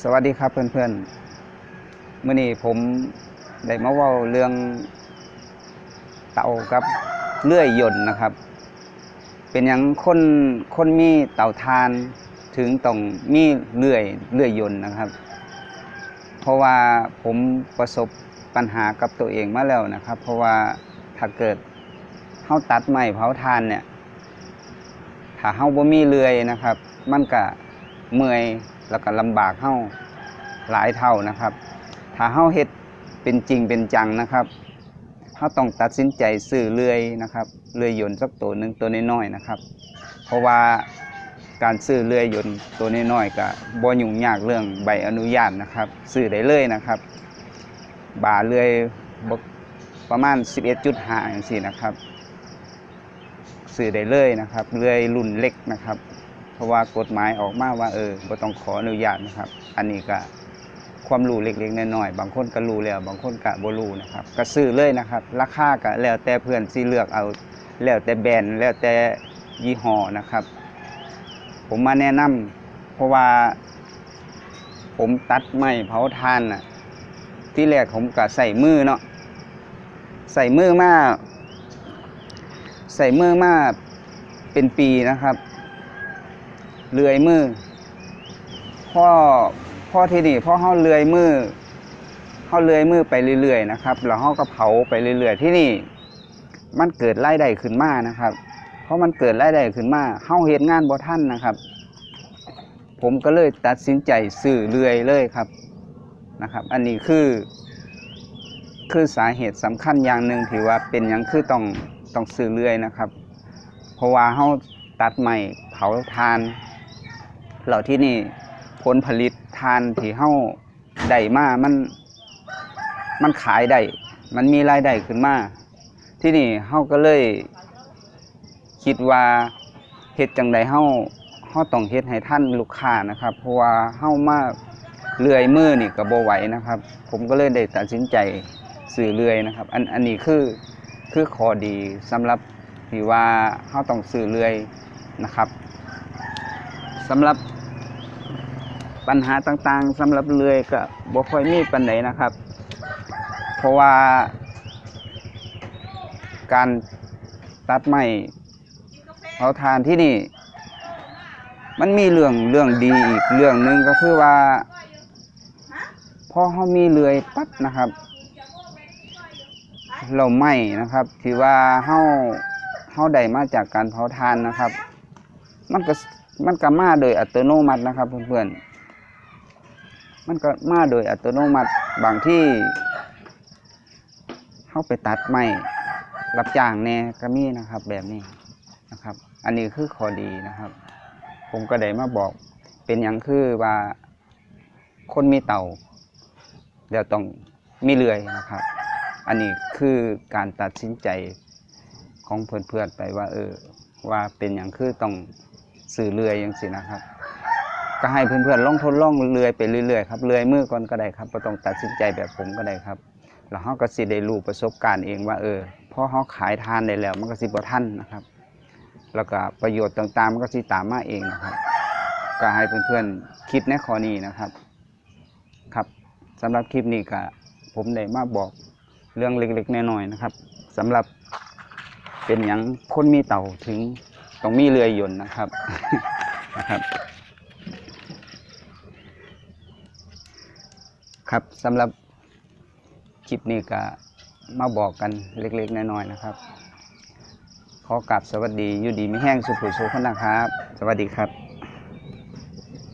สวัสดีครับเพื่อนๆเมื่อนี้ผมได้มาว่าเรื่องเตากับเลื่อยยนต์นะครับ เป็นอย่างคนคนมีเตาทานถึงต้องมีเลื่อยเลื่อยยนต์นะครับ เพราะว่าผมประสบปัญหากับตัวเองมาแล้วนะครับ เพราะว่าถ้าเกิดเฮาตัดไม้เผาทานเนี่ยถ้าเฮาบ่มีเลื่อยนะครับ มันก็เมื่อย แล้วก็ลำบากเฮาหลายเท่านะครับ ถ้าเฮาเฮ็ดเป็นจริงเป็นจังนะครับเฮาต้องตัดสินใจซื้อเลื่อยนะครับเลื่อยยนต์สักตัวหนึ่งตัวน้อยๆนะครับ เพราะว่าการซื้อเลื่อยยนต์ตัวน้อยๆก็บ่ยุ่งยากเรื่องใบอนุญาตนะครับซื้อได้เลยนะครับบาเลื่อยประมาณ 11.5จังซี่นะครับ ซื้อได้เลยนะครับเลื่อยรุ่นเล็กนะครับ เพราะว่ากฎหมายออกมาว่าเออบ่ต้องขออนุญาตนะครับ อันนี้ก็ความรู้เล็กๆน้อยๆบางคนก็รู้แล้ว บางคนก็บ่รู้นะครับก็ซื้อเลยนะครับ ราคาก็แล้วแต่เพื่อนสิเลือกเอาแล้วแต่แบรนด์แล้วแต่ยี่ห้อนะครับ ผมมาแนะนำเพราะว่า ผมตัดไม้เผาทานน่ะ ที่แรกผมก็ใส่มือเนาะใส่มือมาใส่มือมาเป็นปีนะครับ เลื่อยมือพ่อพ่อที่นี่พ่อเฮาเลื่อยมือเฮาเลื่อยมือไปเรื่อยๆนะครับแล้วเฮาก็เผาไปเรื่อยๆที่นี่ มันเกิดรายได้ขึ้นมานะครับ เพราะมันเกิดรายได้ขึ้นมาเฮาเฮ็ดงานบ่ทันนะครับ ผมก็เลยตัดสินใจซื้อเลื่อยเลยครับนะครับ อันนี้คือคือสาเหตุสำคัญอย่างหนึ่งที่ว่าเป็นอย่างคือต้องต้องซื้อเลื่อยนะครับ เพราะว่าเขาตัดใหม่เผาทาน เหล่าที่นี่ผลผลิตทานที่เขาได้มามัน มันขายได้ มันมีรายได้ขึ้นมา ที่นี่เขาก็เลย คิดว่าเฮ็ดจังใดเฮ้าเฮาต้องเฮ็ดให้ท่านลูกค้านะครับ เพราะว่าเฮ้ามาเลื่อยมือนี่ก็บไหวนะครับ ผมก็เลยได้ตัดสินใจซื้อเลื่อยนะครับ อันอันนี้คือคือข้อดีสำหรับที่ว่าเฮาต้องซื้อเลื่อยนะครับสำหรับ ปัญหาต่างๆสำหรับเลื่อยก็บ่ค่อยมีปานใดนะครับ เพราะว่า การตัดไม้เผาทานที่นี่ มันมีเรื่องเรื่องดีอีกเรื่องหนึ่งก็คือว่าพอเขามีเลื่อยปั๊บนะครับ เราไหม้นะครับที่ว่าเฮาเฮาได้มาจากการเผาทานนะครับ มันก็มันก็มาโดยอัตโนมัตินะครับเพื่อนๆ มันก็มาโดยอัตโนมัติบางที่เฮาไปตัดไม้รับจ้างแน่ก็มีนะครับ แบบนี้นะครับ อันนี้คือข้อดีนะครับ ผมก็ได้มาบอกเป็นอย่างคือว่าคนมีเต่าเดี๋ยวต้องมีเลื่อยนะครับ อันนี้คือการตัดสินใจของเพื่อนๆไปว่า เออ ว่าเป็นอย่างคือต้องสื่อเลื่อยอย่างสินะครับ ก็ให้เพื่อนๆล่องทดลองเลื่อยไปเรื่อยๆครับเลื่อยมือก่อนก็ได้ครับไม่ต้องตัดสินใจแบบผมก็ได้ครับ แล้วเขาก็สิได้รู้ประสบการณ์เองว่าเออพอเขาขายทานได้แล้ว มันก็สิบ่ทันนะครับ แล้วก็ประโยชน์ต่างๆมันก็สิตามมาเองนะครับ ก็ให้เพื่อนๆคิดในข้อนี้นะครับ ครับสำหรับคลิปนี้ก็ผมได้มาบอกเรื่องเล็กๆน้อยๆนะครับสำหรับเป็นอย่างคนมีเต่าถึงต้องมีเรือยนต์นะครับนะครับ ครับสำหรับคลิปนี้ก็มาบอกกันเล็กๆน้อยๆนะครับ ขอกราบสวัสดีอยู่ดีไม่แห้งสุขุสุขนะครับ สวัสดีครับ